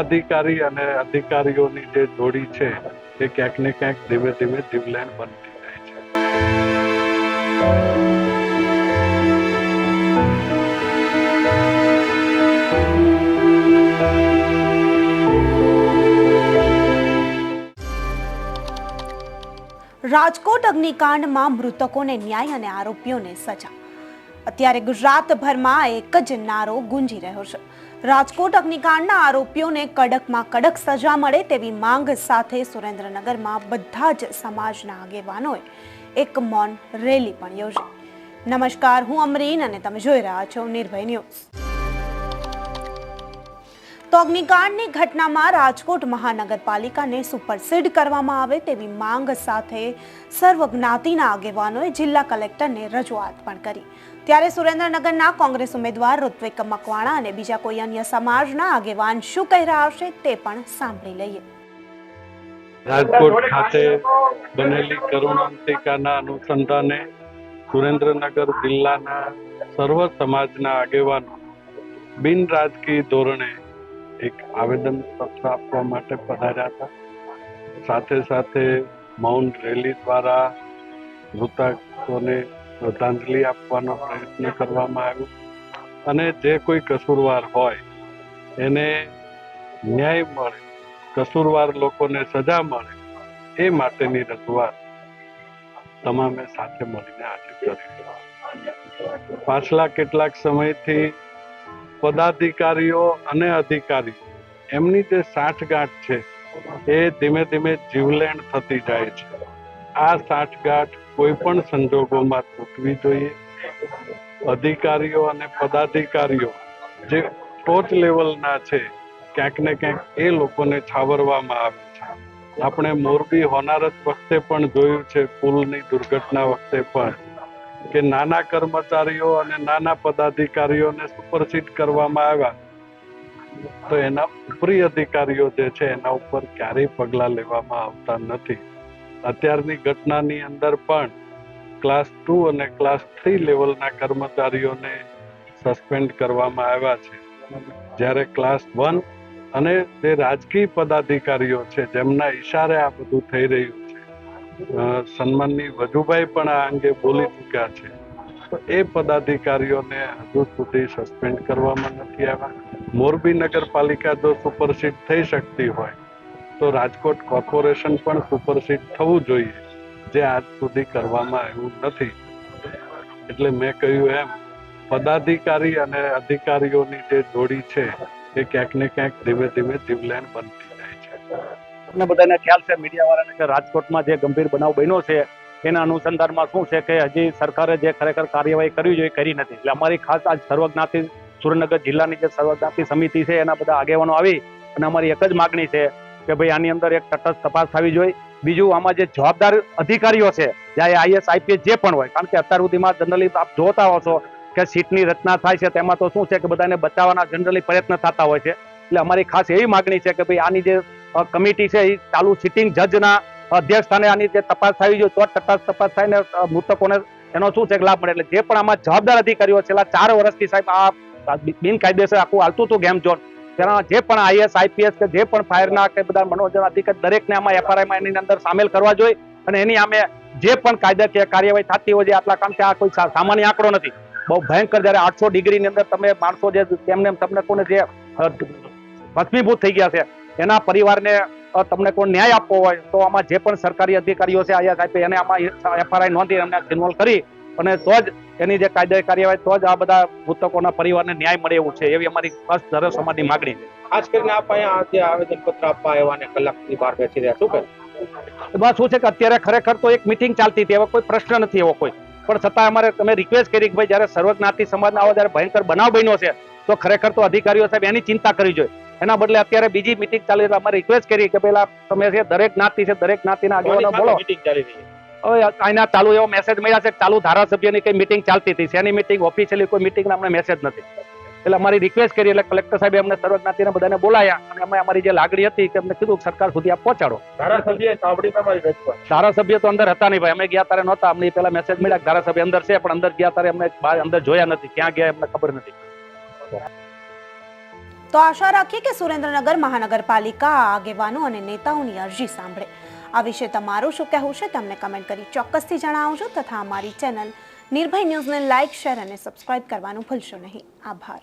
પદાધિકારી અને અધિકારીઓની જે જોડી છે, એ ક્યાંક ને ક્યાંક ધીમે ધીમે જીવલેણ બનતી જાય છે. રાજકોટ અગ્નિકાંડમાં મૃતકોને ન્યાય અને આરોપીઓને સજા. અત્યારે ગુજરાતભરમાં એક જ નારો ગુંજી રહ્યો છે. રાજકોટ અગ્નિકાંડના આરોપીઓને કડકમાં કડક સજા મળે તેવી માંગ સાથે સુરેન્દ્રનગરમાં બધા જ સમાજના આગેવાનોએ એક મૌન રેલી પણ યોજી. નમસ્કાર, હું અમરીન અને તમે જોઈ રહ્યા છો નિર્ભય ન્યૂઝ. તો અગ્નિકાંડની ઘટનામાં રાજકોટ મહાનગરપાલિકાને સુપરસીડ કરવામાં આવે તેવી માંગ સાથે સર્વ જ્ઞાતિના આગેવાનોએ જિલ્લા કલેક્ટરને રજૂઆત પણ કરી. ત્યારે સુરેન્દ્રનગરના કોંગ્રેસ ઉમેદવાર ઋત્વિક મકવાણા અને બીજા કોઈ અન્ય સમાજના આગેવાન શું કહી રહ્યા છે તે પણ સાંભળી લઈએ. રાજકોટ ખાતે બનેલી કરુણાંતિકાના અનુસંધાને સુરેન્દ્રનગર જિલ્લાના સર્વ સમાજના આગેવાનો બિન રાજકીય ધોરણે એક આવેદન પત્ર આપવા માટે પધાર્યા હતા. સાથે સાથે મૌન રેલી દ્વારા મૃતકોને શ્રદ્ધાંજલિ આપવાનો પ્રયત્ન કરવામાં આવ્યો. અને જે કોઈ કસૂરવાર હોય, એને ન્યાય મળે, કસૂરવાર લોકોને સજા મળે, એ માટેની રજૂઆત તમામે સાથે મળીને આજે કરી. પાછલા કેટલાક સમયથી પદાધિકારીઓ અને અધિકારીઓ. એમની જે સાઠગાંઠ છે, એ ધીમે ધીમે જીવલેણ થતી જાય છે. આ સાઠગાંઠ કોઈ પણ સંજોગોમાં તૂટવી જોઈએ. અધિકારીઓ અને પદાધિકારીઓ જે ટોચ લેવલના છે, ક્યાંક ને ક્યાંક એ લોકોને છાવરવામાં આવે છે. આપણે મોરબી હોનારત વખતે પણ જોયું છે, પુલની દુર્ઘટના વખતે પણ. કે નાના કર્મચારીઓ અને નાના પદાધિકારીઓને સુપરસીડ કરવામાં આવ્યા, તો એના ઉપરી અધિકારીઓ જે છે, એના ઉપર ક્યારેય પગલાં લેવામાં આવતા નથી. અત્યારની ઘટનાની અંદર પણ ક્લાસ ટુ અને ક્લાસ થ્રી લેવલના કર્મચારીઓને સસ્પેન્ડ કરવામાં આવ્યા છે. જ્યારે ક્લાસ વન અને જે રાજકીય પદાધિકારીઓ છે, જેમના ઈશારે આ બધું થઈ રહ્યું છે સન્માનની વજુભાઈ પણ આ અંગે બોલી ચૂક્યા છે. તો એ પદાધિકારીઓને હજુ સુધી સસ્પેન્ડ કરવામાં નથી આવ્યા. મોરબી નગરપાલિકા જો સુપરસીડ થઈ શકતી હોય, તો રાજકોટ કોર્પોરેશન પણ સુપરસીડ થવું જોઈએ, જે આજ સુધી કરવામાં આવ્યું નથી. એટલે મેં કહ્યું એમ, પદાધિકારી અને અધિકારીઓની જે જોડી છે, એ ક્યાંક ને ક્યાંક ધીમે ધીમે જીવલેણ બનતી જાય છે. આપને બધાને ખ્યાલ છે મીડિયા વાળાને કે રાજકોટમાં જે ગંભીર બનાવ બન્યો છે, એના અનુસંધાનમાં શું છે કે હજી સરકારે જે ખરેખર કાર્યવાહી કરવી જોઈએ કરી નથી. એટલે અમારી ખાસ આજ સર્વજ્ઞાતિ, સુરેન્દ્રનગર જિલ્લાની જે સર્વજ્ઞાતિ સમિતિ છે, એના બધા આગેવાનો આવી અને અમારી એક જ માગણી છે કે ભાઈ આની અંદર એક તટસ્થ તપાસ થવી જોઈએ. બીજું, આમાં જે જવાબદાર અધિકારીઓ છે જ્યાં આઈએસ આઈપીએસ જે પણ હોય, કારણ કે અત્યાર સુધીમાં જનરલી આપ જોતા હો છો કે સીટની રચના થાય છે, તેમાં તો શું છે કે બધાને બચાવવાના જનરલી પ્રયત્ન થતા હોય છે. એટલે અમારી ખાસ એવી માગણી છે કે ભાઈ આની જે કમિટી છે એ ચાલુ સિટિંગ જજના અધ્યક્ષ સ્થાને આની જે તપાસ થવી જોઈએ તો તપાસ તપાસ થાય ને મૃતકોને એનો શું છે, લાભ મળે. એટલે જે પણ આમાં જવાબદાર અધિકારીઓ છેલ્લા ચાર વર્ષથી સાહેબ આ બિનકાયદેસર આખું હાલતું હતું ગેમ ઝોન તેના જે પણ આઈએસ, આઈપીએસ કે જે પણ ફાયરના કે બધા મનોરંજન અધિકારી દરેકને આમાં એફઆરઆઈમાં એની અંદર સામેલ કરવા જોઈએ અને એની આમે જે પણ કાયદાકીય કાર્યવાહી થતી હોય છે આટલા કામ કે આ કોઈ સામાન્ય આંકડો નથી. બહુ ભયંકર જ્યારે આઠસો ડિગ્રીની અંદર તમે માણસો જે તેમને તમને કોને જે ભસ્મીભૂત થઈ ગયા છે એના પરિવારને તમને કોઈ ન્યાય આપવો હોય તો આમાં જે પણ સરકારી અધિકારીઓ છે આઈએસ આઈપીએસ એને આમાં એફઆરઆઈ નોંધી એમને ઇન્વોલ્વ કરી અને તો જ એની જે કાયદાકીય કાર્યવાહી તો જ આ બધા મૃતકોના પરિવારને ન્યાય મળે એવું છે એવી અમારી ખાસ ધરમ સમાજની માગણી છે. ખાસ કરીને આપ અહીંયા આજે આવેદન પત્ર આપવા આવ્યા અને કલાકની બહાર બેસી રહ્યા શું કહે એમાં શું છે કે અત્યારે ખરેખર તો એક મિટિંગ ચાલતી હતી એવો કોઈ પ્રશ્ન નથી એવો કોઈ. પણ છતાં અમારે તમે રિક્વેસ્ટ કરી કે ભાઈ જ્યારે સર્વજ્ઞાતિ સમાજના આવો જ્યારે ભયંકર બનાવ બન્યો છે તો ખરેખર તો અધિકારીઓ સાહેબ એની ચિંતા કરવી જોઈએ. એના બદલે અત્યારે બીજી મિટિંગ ચાલી એટલે અમારે રિક્વેસ્ટ કરી કે પેલા તમે છે દરેક જ્ઞાતિ છે દરેક જ્ઞાતિના આગેવાનો બોલો. મીટિંગ ચાલી રહી છે. હવે આના ચાલુ એવો મેસેજ મળ્યા છે ચાલુ ધારાસભ્યની કઈ મિટિંગ ચાલતી હતી. શેની મિટિંગ ઓફિશિયલી કોઈ મિટિંગ અમને મેસેજ નથી. એટલે અમારી રિક્વેસ્ટ કરી એટલે કલેક્ટર સાહેબે અમને સર્વજ્ઞાતિને બધાને બોલાયા અને અમે અમારી જે લાગણી હતી કે અમને કીધું સરકાર સુધી આપ પહોંચાડો. ધારાસભ્ય સાંભળી તમારી રજૂઆત ધારાસભ્ય તો અંદર હતા નહીં ભાઈ. અમે ગયા ત્યારે નહોતા. અમને પેલા મેસેજ મળ્યા કે ધારાસભ્ય અંદર છે પણ અંદર ગયા ત્યારે અમને બહાર અંદર જોયા નથી. ક્યાં ગયા અમને ખબર નથી. તો આશા રાખીએ કે સુરેન્દ્રનગર મહાનગરપાલિકા આગેવાનો અને નેતાઓની અરજી સાંભળે. આ વિશે તમારું શું કહેવું છે તમને કમેન્ટ કરી ચોક્કસથી જણાવજો તથા અમારી ચેનલ નિર્ભય ન્યૂઝને લાઇક, શેર અને સબસ્ક્રાઇબ કરવાનું ભૂલશો નહીં. આભાર.